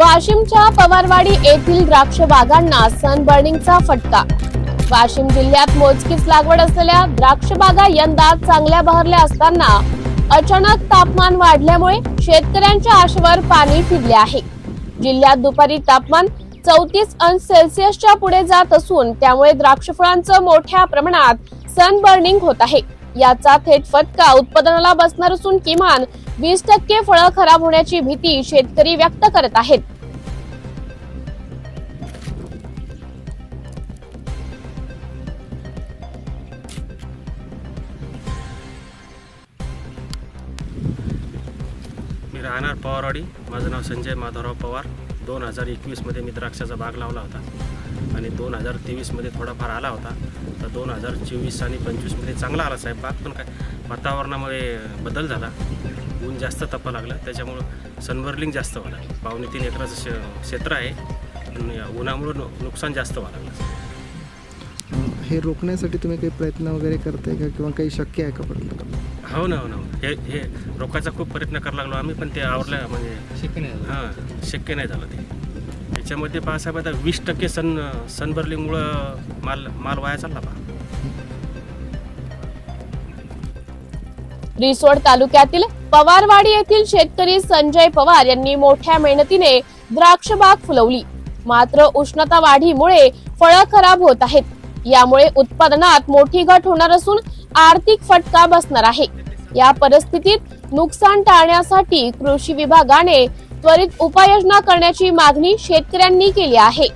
वाशिमच्या पवारवाडी येथील द्राक्ष बागांना सनबर्निंगचा फटका. वाशिम जिल्ह्यात मोजकीच लागवड असलेल्या द्राक्ष बागा यंदा चांगल्या बहरल्या असताना अचानक तापमान वाढल्यामुळे शेतकऱ्यांच्या आशेवर पाणी फिरले आहे. जिल्ह्यात दुपारी तापमान चौतीस अंश सेल्सिअसच्या पुढे जात असून त्यामुळे द्राक्ष फळांचं मोठ्या प्रमाणात सनबर्निंग होत आहे. याचा थेट फटका उत्पादनाला बसणार असून किमान वीस टक्के फळं खराब होण्याची भीती शेतकरी व्यक्त करत आहेत. मी राहणार पवारवाडी. माझं नाव संजय माधवराव पवार. दोन हजार एकवीसमध्ये मी द्राक्षाचा बाग लावला होता. आणि दोन हजार तेवीसमध्ये थोडाफार आला होता. तर दोन हजार चोवीस आणि पंचवीसमध्ये चांगला आला साहेब. बाग पण काय वातावरणामध्ये बदल झाला. ऊन जास्त तपा लागलं. त्याच्यामुळं सनबर्लिंग जास्त व्हायला. पावणे तीन एकराचं शे क्षेत्र आहे. उन्हामुळं नु नुकसान जास्त व्हायला लागलं. हे रोखण्यासाठी तुम्ही काही प्रयत्न वगैरे करताय का? किंवा काही शक्य आहे का पर्यंत हो ना हो ना. हे हे रोखायचा खूप प्रयत्न करायला लागलो आम्ही पण ते आवडलं म्हणजे हां शक्य नाही झालं ते. याच्यामध्ये पासाहेब आता वीस टक्के सन सनबर्लिंगमुळं माल माल वाया चालला पा रिसोड तालुक्यातील पवारवाडी येथील शेतकरी संजय पवार यांनी मोठ्या मेहनतीने द्राक्ष बाग फुलवली. मात्र उष्णता वाढीमुळे फळं खराब होत आहेत. यामुळे उत्पादनात मोठी घट होणार असून आर्थिक फटका बसणार आहे. या परिस्थितीत नुकसान टाळण्यासाठी कृषी विभागाने त्वरित उपाययोजना करण्याची मागणी शेतकऱ्यांनी केली आहे.